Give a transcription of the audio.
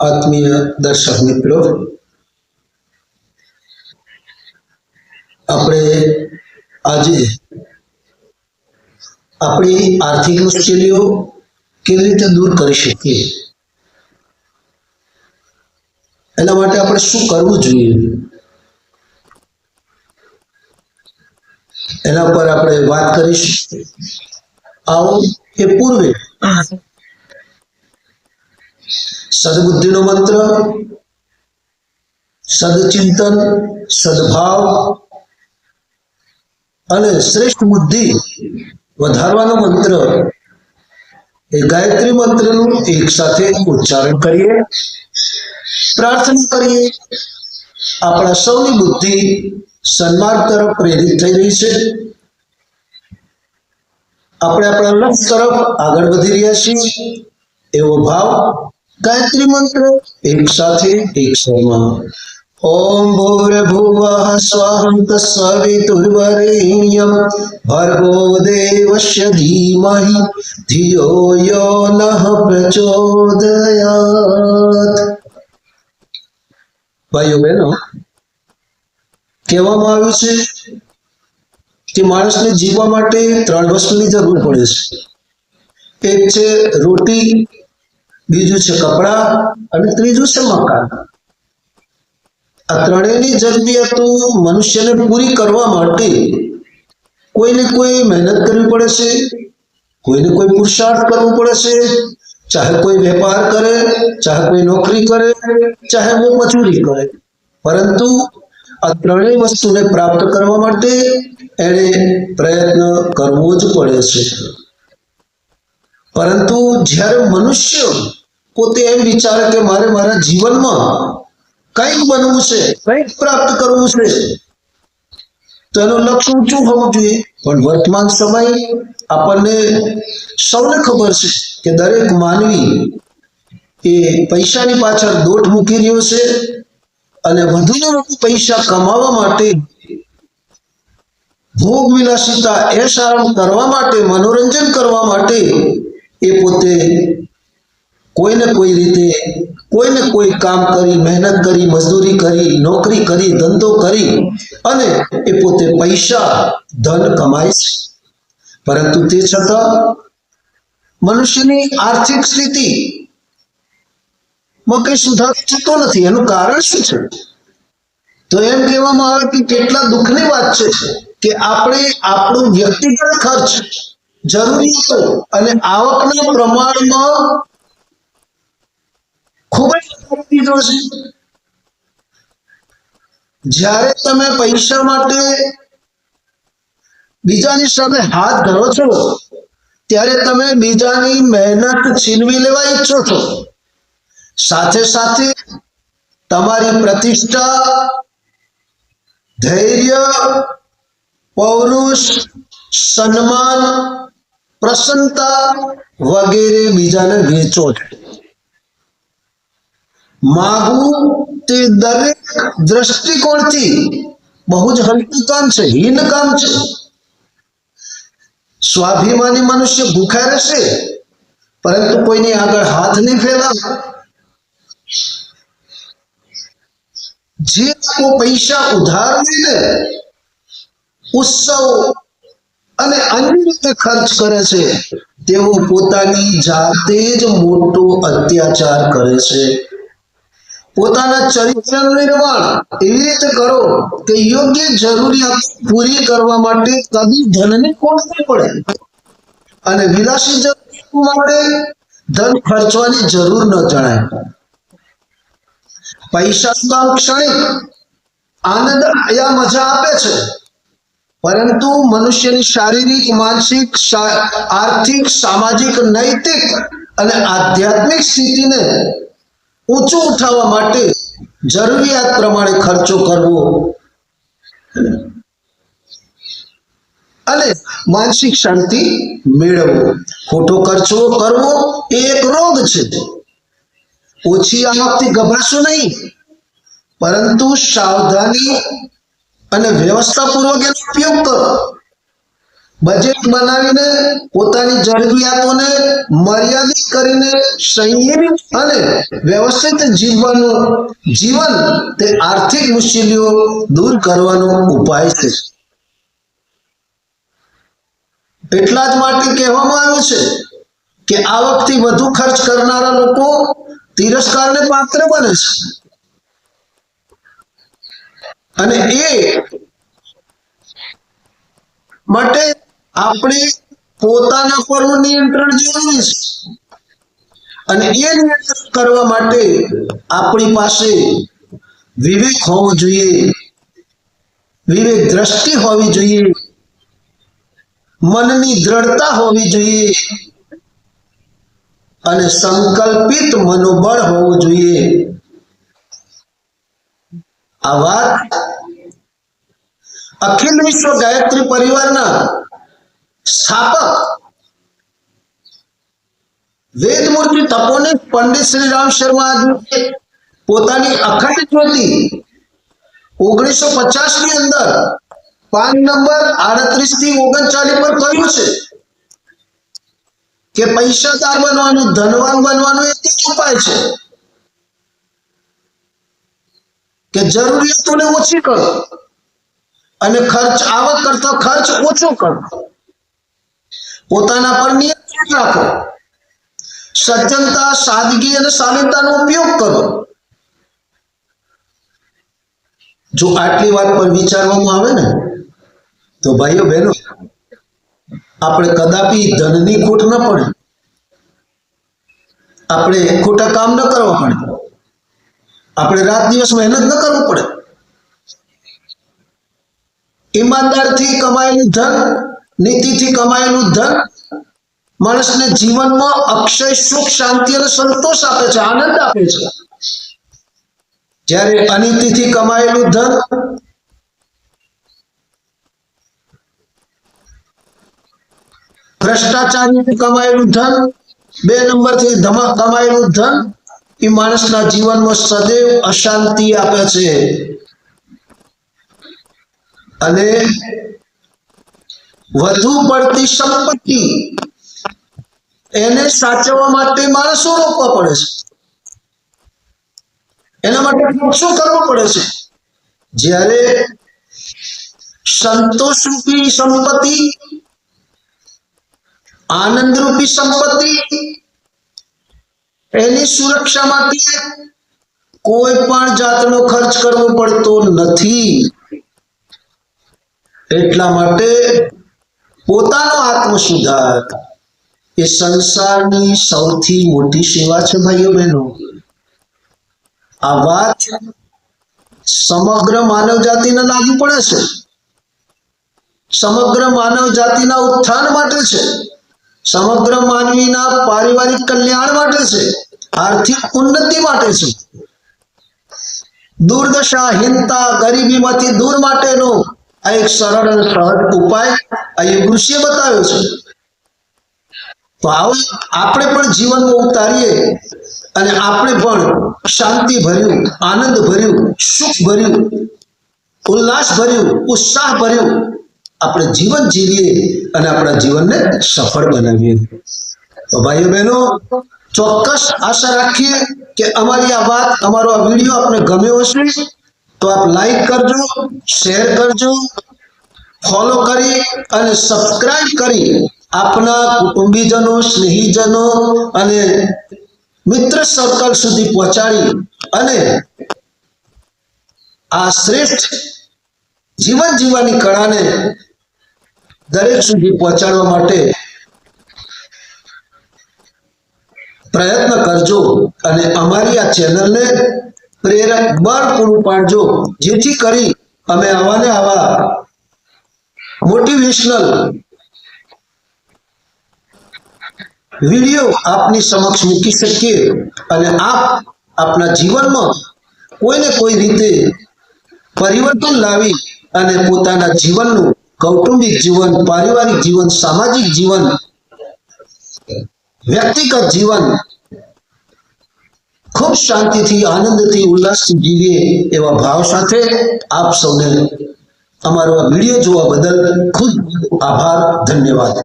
આત્મીય દર્શક મિત્રો, આપણે આજે આપણી આર્થિક મુશ્કેલીઓ કેવી રીતે દૂર કરી શકીએ? એના માટે આપણે શું કરવું જોઈએ? એના પર આપણે વાત કરીશું. આવો એ પૂર્વે સદબુદ્ધિનો મંત્ર, સદચિંતન, સદભાવ અને શ્રેષ્ઠ બુદ્ધિ વધારવાનો મંત્ર. એ ગાયત્રી મંત્રનું એક સાથે ઉચ્ચારણ કરીએ, પ્રાર્થના કરીએ, આપણા સૌની બુદ્ધિ સન્માર્ગ તરફ પ્રેરિત થઈ રહી છે. આપણે આપણા લક્ષ્ય તરફ આગળ વધી રહ્યા છીએ. એવો ભાવ ગાયત્રી મંત્ર, એક સાથે, એક સમા ઓમ ભૂર્ભુવઃ સ્વાહંત તત્સવિતુર્વરેણ્યં ભર્ગો દેવસ્ય ધીમહિ, ધિયો યો નઃ પ્રચોદયાત. ભાઈઓ બહેનો, કહેવામાં આવ્યું છે કે માણસને જીવવા માટે ત્રણ વસ્તુની જરૂર પડે છે. એક છે રોટી બીજું છે કપડા અને ત્રીજું છે મકાન. આ ત્રણેયની જરૂરિયાતો મનુષ્યને પૂરી કરવા માટે કોઈને કોઈ મહેનત કરવી પડે છે? કોઈને કોઈ પુરુષાર્થ કરવો પડે છે? ચાહે કોઈ વેપાર કરે, ચાહે કોઈ નોકરી કરે, ચાહે કોઈ મજૂરી કરે. પરંતુ આ ત્રણેય વસ્તુને પ્રાપ્ત કરવા માટે એને પ્રયત્ન કરવો જ પડે છે. પરંતુ જ્યારે મનુષ્ય પોતે એમ વિચારે કે મારે મારા જીવનમાં કંઈક બનવું છે, કંઈક પ્રાપ્ત કરવું છે. તો એનું લક્ષ્ય ઊંચું હોવું જોઈએ. પણ વર્તમાન સમય આપણને સૌને ખબર છે કે દરેક માનવી એ પૈસાની પાછળ દોટ મૂકી રહ્યો છે અને વધુને વધુ પૈસા કમાવા માટે ભોગ વિલાસિતા એશ આરામ કરવા માટે, મનોરંજન કરવા માટે એ પોતે કોઈને કોઈ રીતે, કોઈને કોઈ કામ કરી, મહેનત કરી મજદૂરી કરી, નોકરી કરી, ધંધો કરી અને એ પોતે પૈસા, ધન કમાય છે. પરંતુ તે છતાં મનુષ્યની આર્થિક સ્થિતિ માં કઈ સુધાર થતો નથી. એનું કારણ શું છે? તો એમ કહેવામાં આવે કે કેટલા દુઃખની વાત છે કે આપણે, આપણું વ્યક્તિગત ખર્ચ જરૂરિયાતો અને આવકના પ્રમાણમાં ખૂબ જ દીધો છે. જ્યારે તમે પૈસા માટે બીજાની સામે હાથ ધરો છો, ત્યારે તમે બીજાની મહેનત છીનવી લેવા ઈચ્છો છો. સાથે સાથે તમારી પ્રતિષ્ઠા, ધૈર્ય, પૌરુષ, સન્માન, પ્રસન્નતા વગેરે બીજાને વેચો છો માગવું તે દરેક દ્રષ્ટિકોણથી બહુ જ હલકું કામ છે, હીન કામ છે. સ્વાભિમાની મનુષ્ય ભૂખા રહેશે, પરંતુ કોઈની આગળ હાથ નહીં ફેલાવે. જે લોકો પૈસા ઉધાર લઈને ઉત્સવ અને અન્ય રીતે ખર્ચ કરે છે, તેઓ પોતાની જાતે જ મોટો અત્યાચાર કરે છે. પોતાના ચરિત્રનું નિર્માણ એવી રીતે કરો કે યોગ્ય જરૂરિયાત પૂરી કરવા માટે કદી ધનની ખોટ પડે. અને વિલાસી જરૂરિયાત માટે ધન ખર્ચવાની જરૂર ન જણાય. પૈસા કામ ક્ષણિક આનંદ યા મજા આપે છે. પરંતુ મનુષ્યની શારીરિક, માનસિક આર્થિક, સામાજિક, નૈતિક અને આધ્યાત્મિક સ્થિતિને ઊંચું ઉઠાવવા માટે જરૂરિયાત પ્રમાણે ખર્ચો કરવો. અને માનસિક શાંતિ મેળવવો. ખોટો ખર્ચો કરવો એ એક રોગ છે. ઓછી આવકથી ગભરાશો નહીં. પરંતુ સાવધાની અને વ્યવસ્થાપૂર્વક એનો ઉપયોગ કરો. બજેટ બનાવીને પોતાની જરૂરિયાતોને મર્યાદિત કરીને સંયમિત અને વ્યવસ્થિત જીવવાનું જીવન તે આર્થિક મુશ્કેલીઓ દૂર કરવાનો ઉપાય છે. એટલા જ માટે કહેવામાં આવ્યું છે કે આવકથી વધુ ખર્ચ કરનારા લોકો તિરસ્કારને પાત્ર બને છે. અને એ માટે આપણે પોતાના પરનું નિયંત્રણ જરૂરી છે. અને એ નિયંત્રણ કરવા માટે આપણી પાસે વિવેક હોવો જોઈએ. વિવેક દ્રષ્ટિ હોવી જોઈએ. મનની દ્રઢતા હોવી જોઈએ. અને સંકલ્પિત મનોબળ હોવું જોઈએ. આ વાત અખિલ વિશ્વ ગાયત્રી પરિવારના સ્થાપક. વેદમૂર્તિ તપોને પંડિત શ્રી રામ શર્મા પોતાની અખંડ જ્યોતિ ઓગણીસો પચાસની અંદર પાન નંબર આડત્રીસથી ઓગણચાલીસ પર કહ્યું છે કે પૈસાદાર બનવાનું, ધનવાન બનવાનું એક જ ઉપાય છે. કે જરૂરિયાતોને ઓછી કરો અને ખર્ચ, આવક કરતો ખર્ચ ઓછો કરો. પોતાના પર નિયંત્રણ રાખો. સજ્જનતા, સાદગી અને શાલીનતાનો ઉપયોગ કરો. જો આટલી વાત પર વિચારવામાં આવે ને, તો ભાઈઓ બહેનો, આપણે કદાપી ધનની ખોટ ન પડે. આપણે ખોટા કામ ન કરવા પડે. આપણે રાત દિવસ મહેનત ન કરવું પડે. ઈમાનદારથી કમાયેલું ધન નીતિથી કમાયેલું ધન માણસને જીવનમાં અક્ષય, સુખ, શાંતિ અને સંતોષ આપે છે, આનંદ આપે છે. જ્યારે અનીતિથી કમાયેલું ધન ભ્રષ્ટાચારથી કમાયેલું ધન, બે નંબરથી કમાયેલું ધન, એ માણસના જીવનમાં સદૈવ અશાંતિ આપે છે. અને વધુ પડતી સંપત્તિ એને સાચવવા માટે માણસો રોકવા પડે છે. એના માટે શું કરવો પડે છે. જ્યારે સંતોષ રૂપી સંપત્તિ આનંદ રૂપી સંપત્તિ એની સુરક્ષા માટે કોઈ પણ જાતનો ખર્ચ કરવો પડતો નથી. એટલા માટે પોતાનો આત્મ સુધાર. એ સંસારની સૌથી મોટી સેવા છે ભાઈઓ બહેનો. આ વાત સમગ્ર માનવ જાતિને લાગુ પડે છે. સમગ્ર માનવ જાતિના ઉત્થાન માટે છે. સમગ્ર માનવીના પારિવારિક કલ્યાણ માટે છે. આર્થિક ઉન્નતિ માટે છે. દુર્દશા હિંતા ગરીબીમાંથી દૂર માટેનો આ એક સરળ અને સહજ ઉપાય યુગ ઋષિએ બતાવ્યો છે. તો આવો આપણે પણ જીવનમાં ઉતારીએ અને આપણે પણ શાંતિ ભર્યું, આનંદ ભર્યું, સુખ ભર્યું, ઉલ્લાસ ભર્યું, ઉત્સાહ ભર્યું, આપણે જીવન જીવીએ અને આપણા જીવનને સફળ બનાવીએ. તો ભાઈઓ બહેનો, ચોક્કસ આશા રાખીએ કે અમારી આ વાત, અમારો આ વીડિયો આપને ગમ્યો હશે. તો આપ લાઈક કરજો શેર કરજો ફોલો કરી અને સબસ્ક્રાઇબ કરી આપના કુટુંબીજનો, સ્નેહીજનો અને મિત્ર સર્કલ સુધી પહોંચાડી અને આ શ્રેષ્ઠ જીવન જીવવાની કળાને દરેક સુધી પહોંચાડવા માટે પ્રયત્ન કરજો અને અમારી આ ચેનલને પ્રેરક બળ પૂરું પાડજો. જેથી કરી અમે આવા ને આવા મોટિવેશનલ વીડિયો આપની સમક્ષ મૂકી શકીએ અને આપ આપના જીવનમાં કોઈને કોઈ રીતે પરિવર્તન લાવી અને પોતાના જીવનનું કૌટુંબિક જીવન, પારિવારિક જીવન, સામાજિક જીવન, વ્યક્તિગત જીવન ખૂબ શાંતિથી, આનંદથી, ઉલ્લાસથી જીવીએ એવા ભાવ સાથે આપ સૌને અમારો વીડિયો જોવા બદલ ખૂબ આભાર ધન્યવાદ.